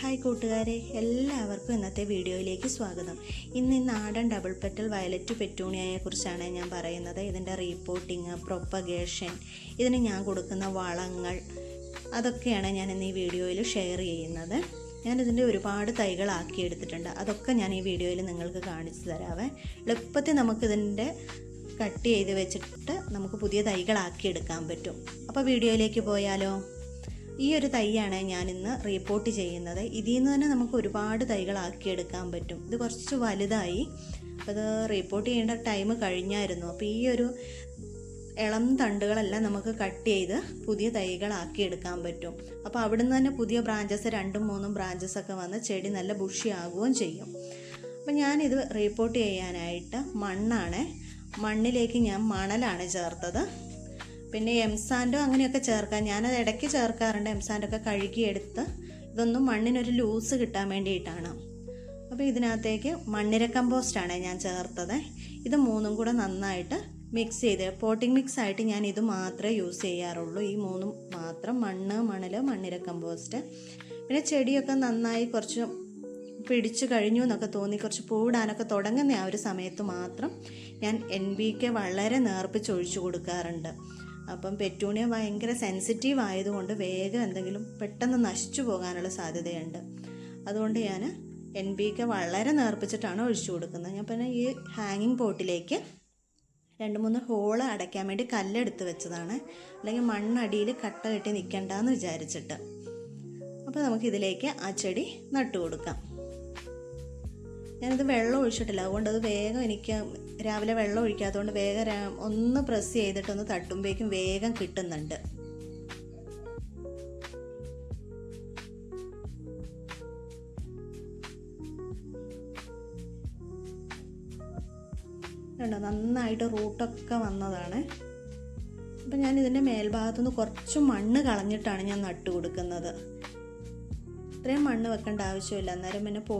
Hi കൂട്ടുകാരെ എല്ലാവർക്കും ഇന്നത്തെ വീഡിയോയിലേക്ക് സ്വാഗതം. ഇന്ന് നാടൻ ഡബിൾ പെറ്റൽ വയലറ്റ് പെറ്റൂണിയയെ കുറിച്ചാണ് ഞാൻ പറയുന്നത്. ഇതിന്റെ റീപ്പോർട്ടിങ് പ്രൊപ്പഗേഷൻ ഇതിന് ഞാൻ കൊടുക്കുന്ന വളങ്ങൾ അതൊക്കെയാണ് ഞാൻ ഇന്ന് ഈ വീഡിയോയിൽ ഷെയർ ചെയ്യുന്നത്. ഞാനിതിന്റെ ഒരുപാട് തൈകളാക്കി എടുത്തിട്ടുണ്ട്. അതൊക്കെ ഞാൻ ഈ വീഡിയോയിൽ നിങ്ങൾക്ക് കാണിച്ചു തരാവേ. എളുപ്പത്തിൽ നമുക്കിതിന്റെ കട്ട് ചെയ്ത് വെച്ചിട്ട് നമുക്ക് പുതിയ തൈകളാക്കി എടുക്കാൻ പറ്റും. അപ്പോൾ വീഡിയോയിലേക്ക് പോയാലോ? ഈ ഒരു തൈയാണ് ഞാൻ ഇന്ന് റീപ്പോർട്ട് ചെയ്യുന്നത്. ഇതിൽ നിന്ന് തന്നെ നമുക്ക് ഒരുപാട് തൈകളാക്കിയെടുക്കാൻ പറ്റും. ഇത് കുറച്ച് വലുതായി. അപ്പോൾ ഇത് റീപ്പോർട്ട് ചെയ്യേണ്ട ടൈം കഴിഞ്ഞായിരുന്നു. അപ്പോൾ ഈ ഒരു ഇളം തണ്ടുകളെല്ലാം നമുക്ക് കട്ട് ചെയ്ത് പുതിയ തൈകളാക്കി എടുക്കാൻ പറ്റും. അപ്പോൾ അവിടുന്ന് തന്നെ പുതിയ ബ്രാഞ്ചസ് രണ്ടും മൂന്നും ബ്രാഞ്ചസ് ഒക്കെ വന്ന് ചെടി നല്ല ബുഷിയാകുകയും ചെയ്യും. അപ്പോൾ ഞാനിത് റീപ്പോർട്ട് ചെയ്യാനായിട്ട് മണ്ണാണ്. മണ്ണിലേക്ക് ഞാൻ മണലാണ് ചേർത്തത്. പിന്നെ എംസാൻഡോ അങ്ങനെയൊക്കെ ചേർക്കാം ഞാനത് ഇടയ്ക്ക് ചേർക്കാറുണ്ട്. എംസാൻഡൊക്കെ കഴുകിയെടുത്ത് ഇതൊന്നും മണ്ണിനൊരു ലൂസ് കിട്ടാൻ വേണ്ടിയിട്ടാണ്. അപ്പോൾ ഇതിനകത്തേക്ക് മണ്ണിര കമ്പോസ്റ്റാണ് ഞാൻ ചേർത്തത്. ഇത് മൂന്നും കൂടെ നന്നായിട്ട് മിക്സ് ചെയ്ത് പോട്ടിംഗ് മിക്സ് ആയിട്ട് ഞാൻ ഇത് മാത്രമേ യൂസ് ചെയ്യാറുള്ളൂ. ഈ മൂന്നും മാത്രം മണ്ണ് മണൽ മണ്ണിര കമ്പോസ്റ്റ്. പിന്നെ ചെടിയൊക്കെ നന്നായി കുറച്ച് പിടിച്ചു കഴിഞ്ഞു എന്നൊക്കെ തോന്നി കുറച്ച് പൂടാനൊക്കെ തുടങ്ങുന്ന ആ ഒരു സമയത്ത് മാത്രം ഞാൻ എൻ ബി കെ വളരെ നേർപ്പിച്ച് ഒഴിച്ചു കൊടുക്കാറുണ്ട്. അപ്പം പെറ്റൂണിയ ഭയങ്കര സെൻസിറ്റീവ് ആയതുകൊണ്ട് വേഗം എന്തെങ്കിലും പെട്ടെന്ന് നശിച്ചു പോകാനുള്ള സാധ്യതയുണ്ട്. അതുകൊണ്ട് ഞാൻ എൻ ബി കെ വളരെ നേർപ്പിച്ചിട്ടാണ് ഒഴിച്ചു കൊടുക്കുന്നത്. ഞാൻ പിന്നെ ഈ ഹാങ്ങിങ് പോട്ടിലേക്ക് രണ്ട് മൂന്ന് ഹോൾ അടയ്ക്കാൻ വേണ്ടി കല്ലെടുത്ത് വെച്ചതാണ്. അല്ലെങ്കിൽ മണ്ണടിയിൽ കട്ട കെട്ടി നിൽക്കണ്ടെന്ന് വിചാരിച്ചിട്ട്. അപ്പോൾ നമുക്കിതിലേക്ക് ആ ചെടി നട്ടു കൊടുക്കാം. ഞാനിത് വെള്ളം ഒഴിച്ചിട്ടില്ല. അതുകൊണ്ട് അത് വേഗം എനിക്ക് രാവിലെ വെള്ളം ഒഴിക്കാത്തതുകൊണ്ട് വേഗം ഒന്ന് പ്രസ് ചെയ്തിട്ടൊന്ന് തട്ടുമ്പോഴേക്കും വേഗം കിട്ടുന്നുണ്ട്. കണ്ടോ? നന്നായിട്ട് റൂട്ടൊക്കെ വന്നതാണ്. അപ്പം ഞാൻ ഇതിന്റെ മേൽഭാഗത്തുനിന്ന് കുറച്ച് മണ്ണ് കളഞ്ഞിട്ടാണ് ഞാൻ നട്ടു കൊടുക്കുന്നത് ഇത്രയും മണ്ണ് വെക്കേണ്ട ആവശ്യമില്ല. അന്നേരം പിന്നെ പോ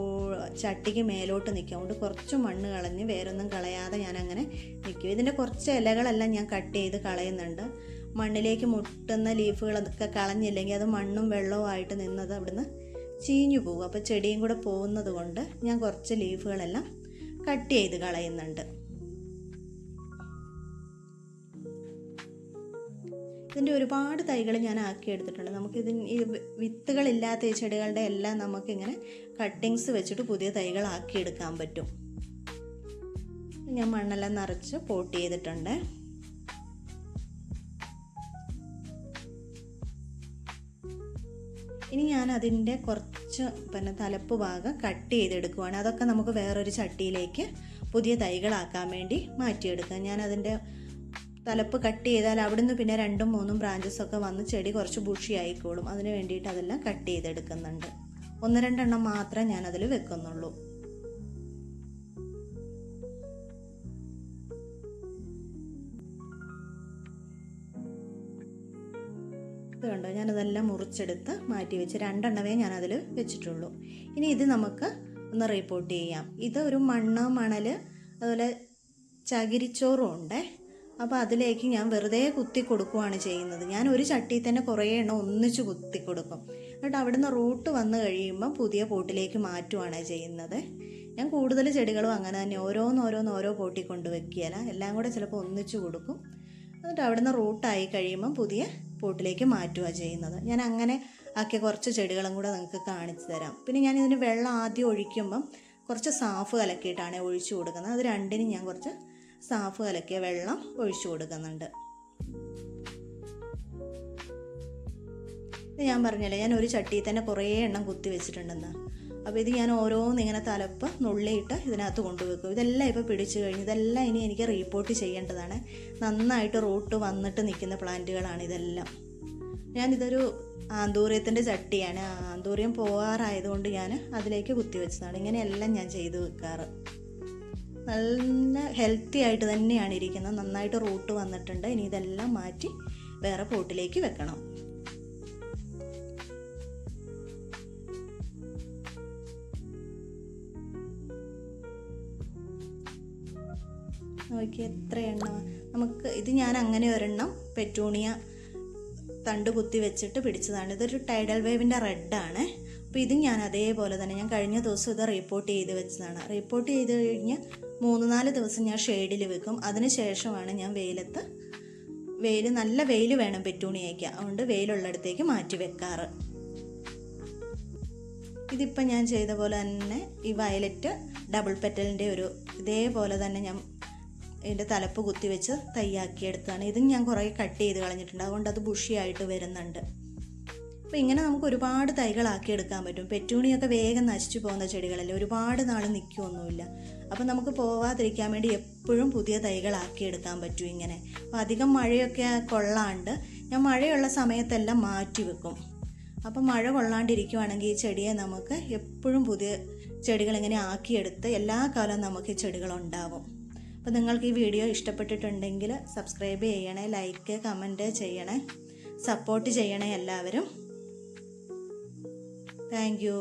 ചട്ടിക്ക് മേലോട്ട് നിൽക്കും അതുകൊണ്ട് കുറച്ച് മണ്ണ് കളഞ്ഞ് വേറൊന്നും കളയാതെ ഞാൻ അങ്ങനെ നിൽക്കും ഇതിന്റെ കുറച്ച് ഇലകളെല്ലാം ഞാൻ കട്ട് ചെയ്ത് കളയുന്നുണ്ട്. മണ്ണിലേക്ക് മുട്ടുന്ന ലീഫുകളൊക്കെ കളഞ്ഞില്ലെങ്കിൽ അത് മണ്ണും വെള്ളവും ആയിട്ട് നിന്നത് അവിടുന്ന് ചീഞ്ഞു പോകും. അപ്പോൾ ചെടിയും കൂടെ പോകുന്നത് കൊണ്ട് ഞാൻ കുറച്ച് ലീഫുകളെല്ലാം കട്ട് ചെയ്ത് കളയുന്നുണ്ട്. ഇതിന്റെ ഒരുപാട് തൈകൾ ഞാൻ ആക്കിയെടുത്തിട്ടുണ്ട് നമുക്കിതിന് ഈ വിത്തുകളില്ലാത്ത ഈ ചെടികളുടെ എല്ലാം നമുക്കിങ്ങനെ കട്ടിങ്സ് വെച്ചിട്ട് പുതിയ തൈകൾ ആക്കിയെടുക്കാൻ പറ്റും. ഞാൻ മണ്ണെല്ലാം നിറച്ച് പോട്ട് ചെയ്തിട്ടുണ്ട്. ഇനി ഞാൻ അതിന്റെ കുറച്ച് പിന്നെ തലപ്പ് ഭാഗം കട്ട് ചെയ്തെടുക്കുവാണ്. അതൊക്കെ നമുക്ക് വേറൊരു ചട്ടിയിലേക്ക് പുതിയ തൈകളാക്കാൻ വേണ്ടി മാറ്റിയെടുക്കാം. ഞാൻ അതിന്റെ തലപ്പ് കട്ട് ചെയ്താൽ അവിടുന്ന് പിന്നെ രണ്ടും മൂന്നും ബ്രാഞ്ചസൊക്കെ വന്ന് ചെടി കുറച്ച് ബുഷി അതിന് വേണ്ടിയിട്ട് അതെല്ലാം കട്ട് ചെയ്തെടുക്കുന്നുണ്ട്. ഒന്ന് രണ്ടെണ്ണം മാത്രമേ ഞാൻ അതിൽ വെക്കുന്നുള്ളൂ. ഇത് കണ്ടോ? ഞാനതെല്ലാം മുറിച്ചെടുത്ത് മാറ്റി വെച്ച് രണ്ടെണ്ണമേ ഞാൻ അതിൽ വെച്ചിട്ടുള്ളൂ. ഇനി ഇത് നമുക്ക് ഒന്ന് റിപ്പോർട്ട് ചെയ്യാം. ഇത് ഒരു മണ്ണ് മണൽ അതുപോലെ ചകിരിച്ചോറും ഉണ്ടേ അപ്പോൾ അതിലേക്ക് ഞാൻ വെറുതെ കുത്തി കൊടുക്കുവാണ് ചെയ്യുന്നത്. ഞാൻ ഒരു ചട്ടിയിൽ തന്നെ കുറേ എണ്ണം ഒന്നിച്ച് കുത്തി കൊടുക്കും. എന്നിട്ട് അവിടുന്ന് റൂട്ട് വന്നു കഴിയുമ്പോൾ പുതിയ പോട്ടിലേക്ക് മാറ്റുവാണ് ചെയ്യുന്നത്. ഞാൻ കൂടുതൽ ചെടികളും അങ്ങനെ തന്നെ ഓരോന്നോരോന്ന് ഓരോന്ന് ഓരോ പോട്ടി കൊണ്ട് വെക്കുകയല്ല എല്ലാം കൂടെ ചിലപ്പോൾ ഒന്നിച്ച് കൊടുക്കും. എന്നിട്ട് അവിടുന്ന് റൂട്ടായി കഴിയുമ്പം പുതിയ പോട്ടിലേക്ക് മാറ്റുക ചെയ്യുന്നത്. ഞാൻ അങ്ങനെ ആക്കിയ കുറച്ച് ചെടികളും കൂടെ നിങ്ങൾക്ക് കാണിച്ചു തരാം. പിന്നെ ഞാൻ ഇതിന് വെള്ളം ആദ്യം ഒഴിക്കുമ്പം കുറച്ച് സാഫ് കലക്കിയിട്ടാണ് ഒഴിച്ചു കൊടുക്കുന്നത്. അത് രണ്ടിനും ഞാൻ കുറച്ച് സാഫ് കലക്കിയ വെള്ളം ഒഴിച്ചു കൊടുക്കുന്നുണ്ട്. ഇത് ഞാൻ പറഞ്ഞല്ലേ ഞാൻ ഒരു ചട്ടിയിൽ തന്നെ കുറേ എണ്ണം കുത്തി വെച്ചിട്ടുണ്ടെന്ന്. അപ്പോൾ ഇത് ഞാൻ ഓരോന്ന് ഇങ്ങനെ തലപ്പ് നുള്ളിയിട്ട് ഇതിനകത്ത് കൊണ്ടുവെക്കും. ഇതെല്ലാം ഇപ്പോൾ പിടിച്ചു കഴിഞ്ഞു ഇതെല്ലാം ഇനി എനിക്ക് റീപ്പോർട്ട് ചെയ്യേണ്ടതാണ്. നന്നായിട്ട് റൂട്ട് വന്നിട്ട് നിൽക്കുന്ന പ്ലാന്റുകളാണ് ഇതെല്ലാം. ഞാനിതൊരു ആന്തൂറിയത്തിന്റെ ചട്ടിയാണ്. ആന്തൂറിയം പോകാറായതുകൊണ്ട് ഞാൻ അതിലേക്ക് കുത്തി വെച്ചതാണ്. ഇങ്ങനെയെല്ലാം ഞാൻ ചെയ്തു വെക്കാറ്. നല്ല ഹെൽത്തി ആയിട്ട് തന്നെയാണ് ഇരിക്കുന്നത്. നന്നായിട്ട് റൂട്ട് വന്നിട്ടുണ്ട്. ഇനി ഇതെല്ലാം മാറ്റി വേറെ പോട്ടിലേക്ക് വെക്കണം. നോക്കി എത്ര എണ്ണ നമുക്ക് ഇത് ഞാൻ അങ്ങനെ ഒരെണ്ണം പെറ്റൂണിയ തണ്ട് കുത്തി വെച്ചിട്ട് പിടിച്ചതാണ്. ഇതൊരു ടൈഡൽ വേവിന്റെ റെഡാണ് അപ്പോൾ ഇതും ഞാൻ അതേപോലെ തന്നെ ഞാൻ കഴിഞ്ഞ ദിവസം ഇത് റിപ്പോർട്ട് ചെയ്ത് വെച്ചതാണ്. റിപ്പോർട്ട് ചെയ്ത് കഴിഞ്ഞ് മൂന്ന് നാല് ദിവസം ഞാൻ ഷെയ്ഡിൽ വെക്കും. അതിനുശേഷമാണ് ഞാൻ വെയിലത്ത് വെയിൽ നല്ല വെയിൽ വേണം പെറ്റൂണിയയ്ക്ക് അതുകൊണ്ട് വെയിലുള്ളിടത്തേക്ക് മാറ്റി വെക്കാറ്. ഇതിപ്പോൾ ഞാൻ ചെയ്ത പോലെ തന്നെ ഈ വയലറ്റ് ഡബിൾ പെറ്റലിന്റെ ഒരു ഇതേപോലെ തന്നെ ഞാൻ ഇതിന്റെ തലപ്പ് കുത്തിവെച്ച് തയ്യാക്കിയെടുത്താണ് ഇതും ഞാൻ കുറേ കട്ട് ചെയ്ത് കളഞ്ഞിട്ടുണ്ട്. അതുകൊണ്ട് അത് ബുഷിയായിട്ട് വരുന്നുണ്ട്. അപ്പോൾ ഇങ്ങനെ നമുക്ക് ഒരുപാട് തൈകളാക്കി എടുക്കാൻ പറ്റും. പെറ്റൂണിയൊക്കെ വേഗം നശിച്ചു പോകുന്ന ചെടികളല്ലേ? ഒരുപാട് നാൾ നിൽക്കുമൊന്നുമില്ല അപ്പോൾ നമുക്ക് പോവാതിരിക്കാൻ വേണ്ടി എപ്പോഴും പുതിയ തൈകളാക്കി എടുക്കാൻ പറ്റും ഇങ്ങനെ. അപ്പോൾ അധികം മഴയൊക്കെ കൊള്ളാണ്ട് ഞാൻ മഴയുള്ള സമയത്തെല്ലാം മാറ്റി വെക്കും. അപ്പോൾ മഴ കൊള്ളാണ്ടിരിക്കുവാണെങ്കിൽ ഈ ചെടിയെ നമുക്ക് എപ്പോഴും പുതിയ ചെടികൾ ഇങ്ങനെ ആക്കിയെടുത്ത് എല്ലാ കാലവും നമുക്ക് ഈ ചെടികളുണ്ടാവും. അപ്പോൾ നിങ്ങൾക്ക് ഈ വീഡിയോ ഇഷ്ടപ്പെട്ടിട്ടുണ്ടെങ്കിൽ സബ്സ്ക്രൈബ് ചെയ്യണേ ലൈക്ക് കമന്റ് ചെയ്യണേ സപ്പോർട്ട് ചെയ്യണേ എല്ലാവരും. Thank you